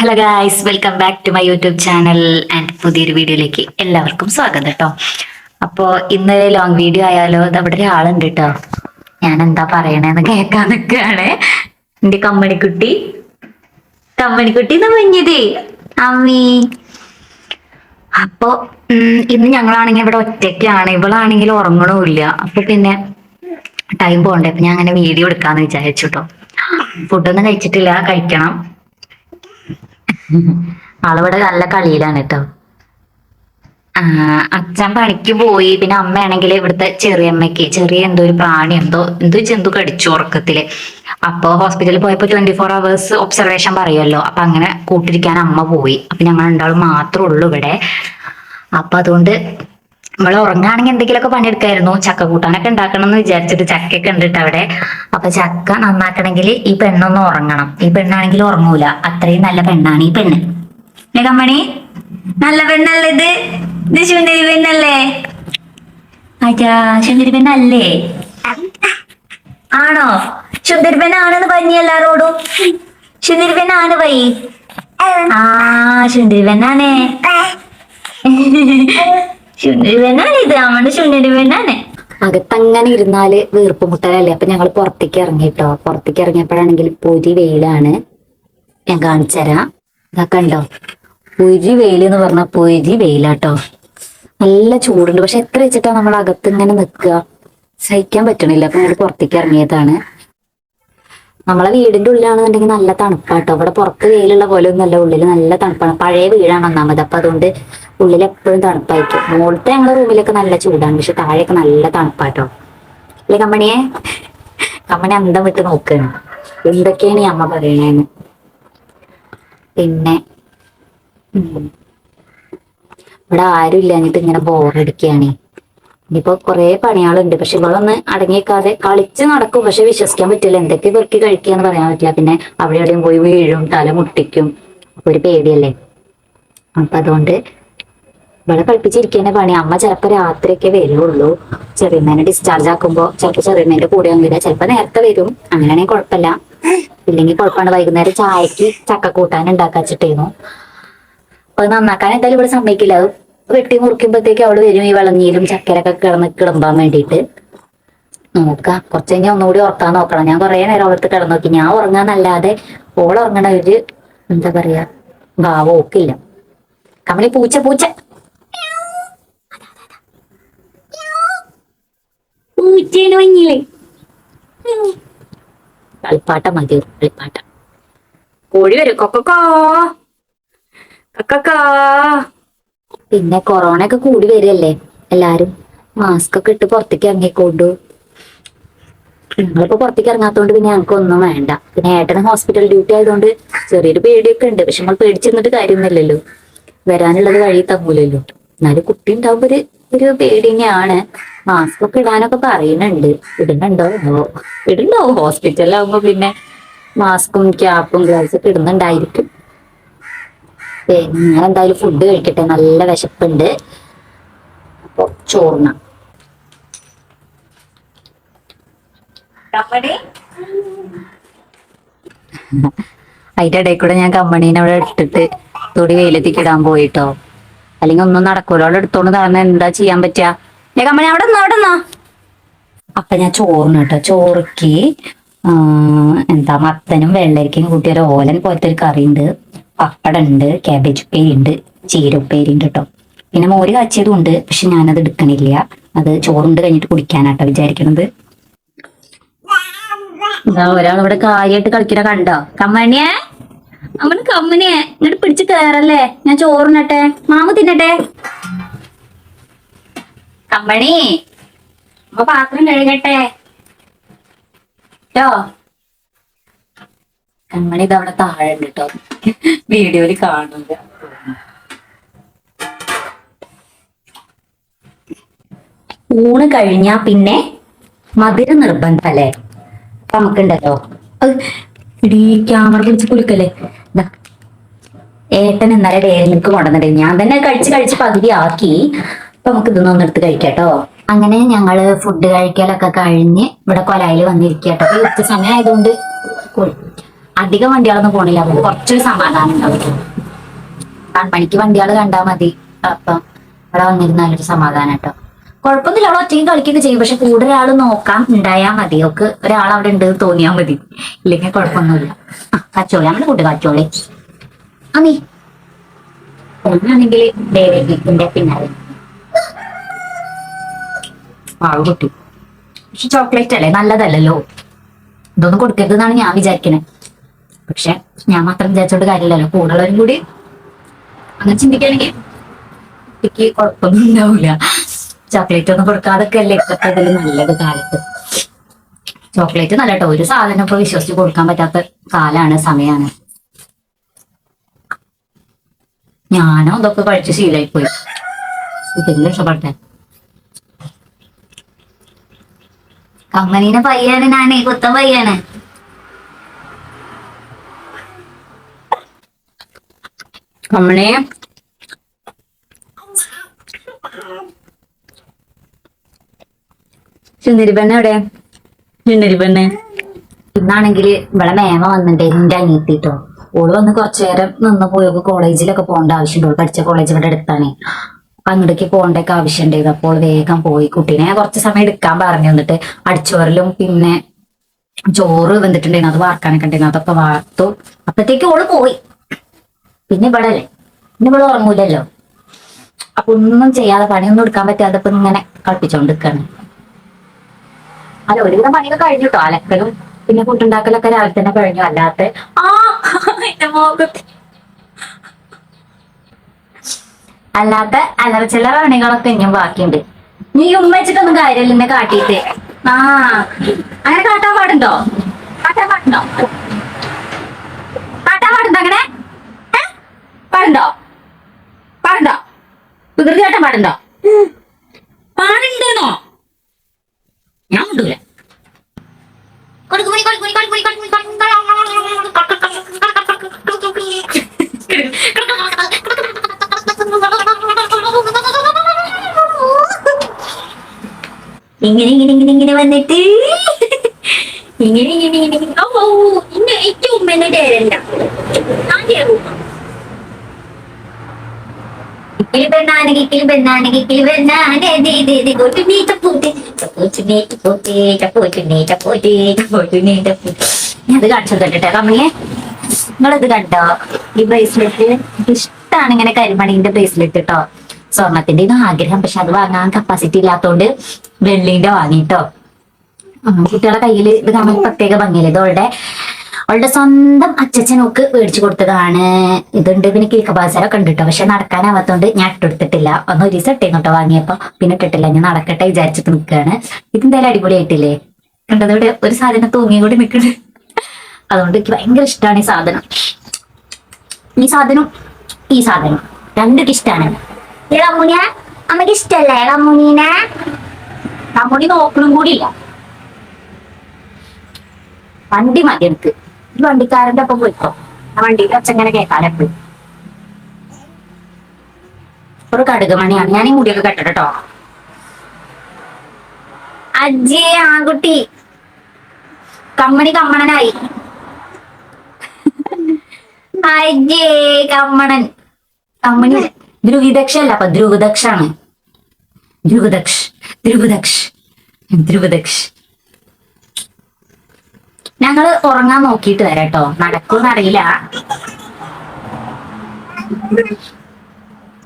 Hello guys welcome back to my YouTube channel and പുതിയൊരു വീഡിയോയിലേക്ക് എല്ലാവർക്കും സ്വാഗതം കേട്ടോ. അപ്പോൾ ഇന്ന് ലോങ് വീഡിയോ ആയാലോ അവിടെ ഒരാളുണ്ട് കേട്ടോ. ഞാൻ എന്താ പറയണെന്ന് കേൾക്കാൻ നിൽക്കുകയാണ് എന്റെ കമ്മണിക്കുട്ടി. കമ്മണിക്കുട്ടി എന്ന് പറഞ്ഞതേ അമ്മി. അപ്പോൾ ഇന്ന് ഞങ്ങളാണെങ്കിൽ ഇവിടെ ഒറ്റയ്ക്കാണ്. ഇവളാണെങ്കിൽ ഉറങ്ങണമില്ല അപ്പോൾ പിന്നെ ടൈം പോകണ്ടേ അപ്പൊ ഞാൻ അങ്ങനെ വീഡിയോ എടുക്കാന്ന് വിചാരിച്ചു കേട്ടോ ഫുഡൊന്നും കഴിച്ചിട്ടില്ല. കഴിക്കണം. ആളിവിടെ നല്ല കളിയിലാണ് കേട്ടോ അച്ഛൻ പണിക്ക് പോയി. പിന്നെ അമ്മയാണെങ്കിൽ ഇവിടുത്തെ ചെറിയമ്മയ്ക്ക്. ചെറിയ എന്തോ ഒരു പ്രാണി എന്തോ എന്തോ ജന്തു കടിച്ചു ഉറക്കത്തിൽ. അപ്പൊ ഹോസ്പിറ്റലിൽ പോയപ്പോ ട്വന്റി ഫോർ അവേഴ്സ് ഒബ്സർവേഷൻ പറയുമല്ലോ അപ്പൊ അങ്ങനെ കൂട്ടിരിക്കാൻ അമ്മ പോയി. അപ്പൊ ഞങ്ങൾ രണ്ടാളും മാത്രമേ ഉള്ളൂ ഇവിടെ. അപ്പൊ അതുകൊണ്ട് നമ്മൾ ഉറങ്ങാണെങ്കിൽ എന്തെങ്കിലുമൊക്കെ പണിയെടുക്കായിരുന്നു. ചക്ക കൂട്ടാനൊക്കെ ഉണ്ടാക്കണം എന്ന് വിചാരിച്ചിട്ട് ചക്കയൊക്കെ ഉണ്ട് അവിടെ. അപ്പൊ ചക്ക നന്നാക്കണമെങ്കിൽ ഈ പെണ്ണൊന്ന് ഉറങ്ങണം. ഈ പെണ്ണാണെങ്കിൽ ഉറങ്ങൂല. അത്രയും നല്ല പെണ്ണാണ് ഈ പെണ്ണ്. അല്ലേ കമ്മണി? നല്ല പെണ്ണല്ലേ ഇത്? ഇത് ശുന്ദരി പെണ്ണല്ലേ? അച്ഛാ ശുന്ദരി പെണ്ണല്ലേ? ആണോ? ശുന്ദരി പെണ്ണാണെന്ന് പഞ്ഞി എല്ലാരോടും. ശുന്ദരി പെണ്ണാണ് പൈ. ആ ശുന്ദരി പെണ്ണാണേ. പെണ്ണാണ് ഇത് നമ്മുടെ ശുന്ദരി പെണ്ണാണ് അകത്തങ്ങനെ ഇരുന്നാൽ വീർപ്പ് മുട്ടലല്ലേ? അപ്പൊ ഞങ്ങൾ പുറത്തേക്ക് ഇറങ്ങി ഇറങ്ങിട്ടോ. പുറത്തേക്ക് ഇറങ്ങിയപ്പോഴാണെങ്കിൽ പൊരി വെയിലാണ്. ഞാൻ കാണിച്ചുതരാം ഇതാ കണ്ടോ? പൊരി വെയിൽ എന്ന് പറഞ്ഞ പൊരി വെയിലാട്ടോ. നല്ല ചൂടുണ്ട്. പക്ഷെ എത്ര വെച്ചിട്ടാ നമ്മൾ അകത്ത് ഇങ്ങനെ നിൽക്കുക സഹിക്കാൻ പറ്റണില്ല. അപ്പൊ ഞങ്ങൾ പുറത്തേക്ക് ഇറങ്ങിയതാണ്. നമ്മളെ വീടിന്റെ ഉള്ളിലാണെന്നുണ്ടെങ്കിൽ നല്ല തണുപ്പാട്ടോ. ഇവിടെ പുറത്ത് വെയിലുള്ള പോലെ ഒന്നല്ല ഉള്ളിൽ നല്ല തണുപ്പാണ്. പഴയ വീടാണ് ഒന്നാമത് അപ്പൊ അതുകൊണ്ട് ഉള്ളിൽ എപ്പോഴും തണുപ്പായിരിക്കും. മുകളിലത്തെ ഞങ്ങളുടെ റൂമിലൊക്കെ നല്ല ചൂടാണ്. പക്ഷെ താഴെയൊക്കെ നല്ല തണുപ്പാട്ടോ. അല്ലെ കമ്പണിയെ കമ്പണി അന്തം വിട്ട് നോക്കുകയാണ് എന്തൊക്കെയാണ് ഈ അമ്മ പറയണേന്ന്. പിന്നെ. ഇവിടെ ആരും ഇല്ലാഞ്ഞിട്ട് ഇങ്ങനെ ബോറടിക്കുകയാണ് ഇനിയിപ്പോ കുറെ പണികളുണ്ട് പക്ഷെ ഇവളൊന്ന് അടങ്ങിയേക്കാതെ കളിച്ച് നടക്കും. പക്ഷെ വിശ്വസിക്കാൻ പറ്റില്ല. എന്തൊക്കെ പെറുക്കി കഴിക്കാന്ന് പറയാൻ പറ്റില്ല. പിന്നെ അവിടെ എവിടെയും പോയി വീഴും തല മുട്ടിക്കും. അപ്പൊ ഒരു പേടിയല്ലേ? അപ്പൊ അതുകൊണ്ട് ഇവിടെ കളിപ്പിച്ചിരിക്കുന്ന പണി. അമ്മ ചിലപ്പോ രാത്രിയൊക്കെ വരുള്ളൂ. ചെറിയമ്മേനെ ഡിസ്ചാർജ് ആക്കുമ്പോ ചിലപ്പോ ചെറിയമ്മേന്റെ കൂടെ വരിക ചിലപ്പോ നേരത്തെ വരും. അങ്ങനെയാണെങ്കിൽ കുഴപ്പമില്ല. ഇല്ലെങ്കിൽ കുഴപ്പമാണ്. വൈകുന്നേരം ചായക്ക് ചക്ക കൂട്ടാൻ ഉണ്ടാക്കാച്ചിട്ടേന്നു അപ്പൊ നന്നാക്കാൻ എന്തായാലും ഇവിടെ സമ്മതിക്കില്ല. അത് വെട്ടി മുറിക്കുമ്പോഴത്തേക്ക് അവൾ വരും ഈ വിളഞ്ഞീലും ചക്കരൊക്കെ കിടന്ന് കിടമ്പാൻ വേണ്ടിയിട്ട്. നോക്കാം കുറച്ച് കഴിഞ്ഞാൽ ഒന്നുകൂടി ഉറക്കാൻ നോക്കണം. ഞാൻ കുറെ നേരം അവിടുത്തെ കിടന്നു നോക്കി. ഞാൻ ഉറങ്ങാന്നല്ലാതെ ഓൾ ഉറങ്ങണ ഒരു എന്താ പറയാ ഭാവം ഓക്കില്ല. കമളി പൂച്ച പൂച്ച. പൂച്ചേനെ വഞ്ഞില്ലേ? കളിപ്പാട്ടം മതി കളിപ്പാട്ട. കോഴി വരും. കൊക്കോ കക്കക്കാ പിന്നെ കൊറോണ ഒക്കെ കൂടി വരികയല്ലേ? എല്ലാരും മാസ്ക് ഒക്കെ ഇട്ട് പുറത്തേക്ക് ഇറങ്ങിക്കൊണ്ടു. ഞങ്ങളിപ്പോ പുറത്തേക്ക് ഇറങ്ങാത്തോണ്ട് പിന്നെ ഞങ്ങൾക്ക് ഒന്നും വേണ്ട. പിന്നെ ഏട്ടന് ഹോസ്പിറ്റൽ ഡ്യൂട്ടി ആയതുകൊണ്ട് ചെറിയൊരു പേടിയൊക്കെ ഉണ്ട്. പക്ഷെ നമ്മൾ പേടിച്ചിരുന്നിട്ട് കാര്യമൊന്നുമില്ലല്ലോ. വരാനുള്ളത് വഴി തങ്ങൂലല്ലോ. എന്നാലും കുട്ടി ഉണ്ടാവുമ്പോ ഒരു ഒരു പേടി തന്നെയാണ്. മാസ്ക് ഒക്കെ ഇടാനൊക്കെ പറയുന്നുണ്ട്. ഇടുന്നുണ്ടോ? ഇടുന്നുണ്ടാവും. ഹോസ്പിറ്റലിലാവുമ്പോ പിന്നെ മാസ്കും ക്യാപ്പും ഗ്ലൗസ് ഒക്കെ ഇടുന്നുണ്ടായിരിക്കും. പിന്നെ ഞാൻ എന്തായാലും ഫുഡ് കഴിക്കട്ടെ. നല്ല വിശപ്പുണ്ട്. അപ്പൊ ചോറിന. അതിന്റെ ഇടയിൽ കൂടെ ഞാൻ കമ്പണീനെ അവിടെ ഇട്ടിട്ട് തുടി വെയിലത്തേക്ക് ഇടാൻ പോയിട്ടോ. അല്ലെങ്കിൽ ഒന്നും നടക്കൂല. അവിടെ എടുത്തോണ്ട് നടന്ന എന്താ ചെയ്യാൻ പറ്റുക ഏ കമ്പണി അവിടെ നിന്നാ അവിടെ നിന്നാ? അപ്പൊ ഞാൻ ചോറിന് കേട്ടോ. ചോറക്ക് എന്താ മത്തനും വെള്ളരിക്കയും കൂട്ടിയ ഒരു ഓലൻ പോലത്തെ ഒരു കറി ഉണ്ട് പപ്പടം ഉണ്ട് ക്യാബേജ് ഉപ്പേരി ഉണ്ട് ചീര ഉപ്പേരി ഉണ്ട് കേട്ടോ പിന്നെ മോര് കാച്ചിയതും ഉണ്ട് പക്ഷെ ഞാനത് എടുക്കണില്ല. അത് ചോറുണ്ട് കഴിഞ്ഞിട്ട് കുടിക്കാനാട്ടോ വിചാരിക്കണത്. ഒരാൾ ഇവിടെ കാര്യമായിട്ട് കളിക്കണ കണ്ടോ? കമ്മണിയേ? അമ്മന് കമ്മണിയെ. ഇങ്ങോട്ട് പിടിച്ച് കയറല്ലേ ഞാൻ ചോറിനട്ടെ മാമ തിന്നട്ടെ? കമ്മണി അമ്മ പാത്രം കഴുകട്ടെ. ട്ടോ. ഇത് അവിടെ താഴെ ഉണ്ട് കേട്ടോ വീഡിയോയിൽ കാണുന്നില്ല ഊണ് കഴിഞ്ഞാ പിന്നെ മധുര നിർബന്ധല്ലേ? അപ്പൊ നമുക്കുണ്ടല്ലോ. ഇടീ ക്യാമറ പിടിച്ച് കുലുക്കല്ലേ? ഏട്ടൻ ഇന്നലെ ഡയറി മിൽക്ക് കൊണ്ടുവന്നിട്ട് ഞാൻ തന്നെ കഴിച്ച് കഴിച്ച് പകുതി ആക്കി അപ്പൊ നമുക്ക് ഇതൊന്നും ഒന്നെടുത്ത് കഴിക്കാട്ടോ അങ്ങനെ ഞങ്ങൾ ഫുഡ് കഴിക്കലൊക്കെ കഴിഞ്ഞ് ഇവിടെ കൊലായിൽ വന്നിരിക്കട്ടോ ഉച്ച സമയം ആയതുകൊണ്ട് അധികം വണ്ടികളൊന്നും പോണില്ല. അപ്പൊ കുറച്ചൊരു സമാധാനം ഉണ്ടാവും പണിക്ക് വണ്ടികൾ കണ്ടാൽ മതി. അപ്പം ഇവിടെ വന്നിരുന്നാലൊരു സമാധാനം കേട്ടോ കുഴപ്പമൊന്നുമില്ല. അവൾ ഒറ്റയ്ക്ക് കളിക്കുകയൊക്കെ ചെയ്യും. പക്ഷെ കൂടെ ഒരാൾ നോക്കാം. ഉണ്ടായാൽ മതി. ഒക്കെ ഒരാൾ അവിടെ ഉണ്ട് തോന്നിയാൽ മതി. ഇല്ലെങ്കിൽ കുഴപ്പമൊന്നുമില്ല. കച്ചോളി. അങ്ങനെ കൂട്ട് കച്ചോളി. അമ്മീ. ഒന്നാണെങ്കിൽ ദേവേന്റെ പിന്നാലെ. ആൾ കുട്ടി. പക്ഷെ ചോക്ലേറ്റ് അല്ലേ? നല്ലതല്ലല്ലോ. ഇതൊന്നും കൊടുക്കരുതെന്നാണ് ഞാൻ വിചാരിക്കുന്നത് പക്ഷെ ഞാൻ മാത്രം വിചാരിച്ചോണ്ട് കാര്യമില്ലല്ലോ. കൂടുതലും കൂടി അങ്ങനെ ചിന്തിക്കുകയാണെങ്കിൽ കുട്ടിക്ക് കുഴപ്പമൊന്നും ഉണ്ടാവില്ല ചോക്ലേറ്റ് ഒന്നും കൊടുക്കാതൊക്കെ അല്ലേ ഇപ്പോഴത്തെ നല്ലത് കാലത്ത്. ചോക്ലേറ്റ് നല്ല കേട്ടോ ഒരു സാധനം ഇപ്പൊ വിശ്വസിച്ച് കൊടുക്കാൻ പറ്റാത്ത കാലാണ് സമയമാണ് ഞാനോ അതൊക്കെ കഴിച്ച് ശീലായിപ്പോയി. പോയി കുട്ടികൾ ഇഷ്ടപ്പെട്ടെ കമ്പനീനെ പയ്യാണ് ഞാനേ. കുത്തം പയ്യാണ്. കമ്മണി. സുന്ദരി പെണ്ണ് എവിടെ? സുന്ദരി പെണ്ണ് ഇന്നാണെങ്കിൽ ഇവിടെ മേമ വന്നിട്ട് എന്റെ അനിയത്തിട്ടോ. ഓൾ വന്ന് കുറച്ചു നേരം നിന്ന് പോയപ്പോ കോളേജിലൊക്കെ പോകേണ്ട ആവശ്യമുണ്ട് പഠിച്ച കോളേജ് ഇവിടെ അടുത്താണ്. അങ്ങോട്ടേക്ക് പോകേണ്ടൊക്കെ ആവശ്യമുണ്ടായിരുന്നു അപ്പോൾ വേഗം പോയി. കുട്ടീനെ കുറച്ച് സമയം എടുക്കാൻ പറഞ്ഞു. എന്നിട്ട് അടിച്ചോരലും പിന്നെ ചോറ് വന്നിട്ടുണ്ടായിരുന്നു അത് വാർക്കാനൊക്കെ ഉണ്ടായിരുന്നു. അതൊക്കെ വാർത്തു. അപ്പത്തേക്ക് ഓൾ പോയി. പിന്നെ ഇവിടെ അല്ലേ പിന്നെ ഇവിടെ ഉറങ്ങൂലല്ലോ? അപ്പൊ ഒന്നും ചെയ്യാതെ പണിയൊന്നും എടുക്കാൻ പറ്റാതെ ഇപ്പൊ ഇങ്ങനെ കളിപ്പിച്ചോണ്ടിരിക്കാണ്. അല്ല ഒരുവിധം പണിയൊക്കെ കഴിഞ്ഞു കേട്ടോ അലക്കലും പിന്നെ കൂട്ടുണ്ടാക്കലൊക്കെ രാവിലെ തന്നെ കഴിഞ്ഞു. അല്ലാത്ത ആ എന്റെ മോകത്ത് അല്ലാത്ത അലർച്ചില പണികളൊക്കെ ഇനിയും ബാക്കിയുണ്ട്. നീ ഉമ്മ വെച്ചിട്ടൊന്നും കാര്യമില്ല എന്നെ കാട്ടിയിട്ട്. ആ അങ്ങനെ കാട്ടാൻ പാടുണ്ടോ? കാട്ടാൻ പാടുണ്ടോ? കാട്ടാൻ പാടുണ്ടോ അങ്ങനെ? പാടുണ്ടോ പാടുണ്ടോ വികൃതി കാട്ടാൻ പാടുണ്ടോ പാടുണ്ടെന്നോ ഞാൻ കൊണ്ടുവരാ ഇങ്ങനെ ഇങ്ങനെ ഇങ്ങനെ ഇങ്ങനെ വന്നിട്ട് ഇങ്ങനെ ഇങ്ങനെ ഇങ്ങനെ ഇങ്ങനെ ഓ ഇന്ന് ഏറ്റവും ഉമ്മേനെ ചപ്പൂട്ടി ചപ്പൂച്ചുണ്ണി ചപ്പൂട്ടി ചപ്പൂച്ചുണ്ണി ചപ്പൂട്ടി ഞാൻ അത് കാണിച്ചു തരട്ടെ കമ്മിയെ നിങ്ങളിത് കണ്ടോ? ഈ ബ്രേസ്ലെറ്റ് ഇഷ്ടമാണ് ഇങ്ങനെ കരിമണിന്റെ ബ്രേസ്ലെറ്റ് കേട്ടോ സ്വർണത്തിന്റെ ആഗ്രഹം പക്ഷെ അത് വാങ്ങാൻ കപ്പാസിറ്റി ഇല്ലാത്തോണ്ട് വെള്ളിന്റെ വാങ്ങിട്ടോ കുട്ടികളുടെ കുട്ടികളെ കയ്യിൽ ഇത് കാണാൻ പ്രത്യേക ഭംഗിയില്ല? ഇത് അവളുടെ സ്വന്തം അച്ഛനൊക്കെ മേടിച്ചു കൊടുത്തതാണ്. ഇതുണ്ട് പിന്നെ കേക്ക് ബാസാരൊക്കെ ഉണ്ട് കേട്ടോ പക്ഷെ നടക്കാനാവാത്തോണ്ട് ഞാൻ ഇട്ടെടുത്തിട്ടില്ല ഒന്ന് ഒരു ദിവസം ഇട്ടേന്നു കേട്ടോ വാങ്ങിയപ്പോ. പിന്നെ ഇട്ടിട്ടില്ല. ഞാൻ നടക്കട്ടെ വിചാരിച്ചിട്ട് നിൽക്കുകയാണ് ഇതെന്തായാലും അടിപൊളിയായിട്ടില്ലേ? കണ്ടത് ഇവിടെ ഒരു സാധനം തൂങ്ങിയും കൂടി നിൽക്കുന്നത് അതുകൊണ്ട് എനിക്ക് ഭയങ്കര ഇഷ്ടമാണ് ഈ സാധനം. ഈ സാധനം ഈ സാധനം രണ്ടും ഇഷ്ടമാണ് അമ്മയ്ക്ക് ഇഷ്ടല്ലേ? കമ്മുനീനെ കമ്മുനി നോക്കണും ഇല്ല. വണ്ടി മതി എനിക്ക്. വണ്ടിക്കാരന്റെ ഒപ്പം പോയിക്കോ. ആ വണ്ടിയിൽ ഒച്ചങ്ങനെ കേൾക്കാനെപ്പോഴും ഒരു കടുക് മണിയാണ് ഞാൻ ഈ മുടിയൊക്കെ കെട്ടട്ടെ കേട്ടോ അജ്ജേ ആൺകുട്ടി. കമ്മണി കമ്മണനായി. അജ്ജേ കമ്മണൻ. കമ്മണി. ധ്രുവിദക്ഷ അല്ല അപ്പൊ ധ്രുവദക്ഷാണ്. ധ്രുവദക്ഷ്. ധ്രുവദക്ഷ്. ധ്രുവദക്ഷ്. ഞങ്ങൾ ഉറങ്ങാൻ നോക്കിയിട്ട് വരാം കേട്ടോ. നടക്കൂന്ന് അറിയില്ല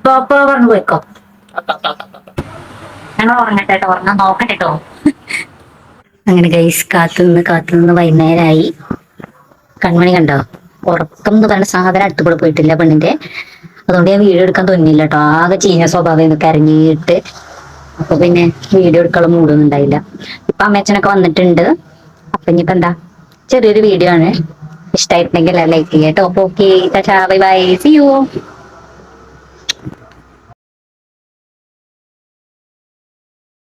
പോ, പോ, പറഞ്ഞു പോയിക്കോ. ഞങ്ങൾ ഉറങ്ങട്ടെ കേട്ടോ. ഉറങ്ങാൻ നോക്കട്ടെ കേട്ടോ. അങ്ങനെ ഗൈസ് കാത്തുനിന്ന് കാത്തുനിന്ന് വൈകുന്നേരമായി കൺമണി കണ്ടോ? ഉറക്കം എന്ന് പറഞ്ഞ സാധനം അടുത്തുകൂടെ പോയിട്ടില്ല പെണ്ണിന്റെ. അതുകൊണ്ട് ഞാൻ വീഡിയോ എടുക്കാൻ തോന്നിയില്ല കേട്ടോ. ആകെ ചീഞ്ഞ സ്വഭാവം കരഞ്ഞിട്ട്. അപ്പൊ പിന്നെ വീഡിയോ എടുക്കാനുള്ള മൂടൊന്നും ഉണ്ടായില്ല. ഇപ്പൊ അമ്മച്ചനൊക്കെ വന്നിട്ടുണ്ട്. അപ്പൊ ഇനിയിപ്പോ എന്താ? ചെറിയൊരു വീഡിയോ ആണ്. ഇഷ്ടമായിട്ടുണ്ടെങ്കിൽ ലൈക്ക് ചെയ്യാം കേട്ടോ okay bye bye see you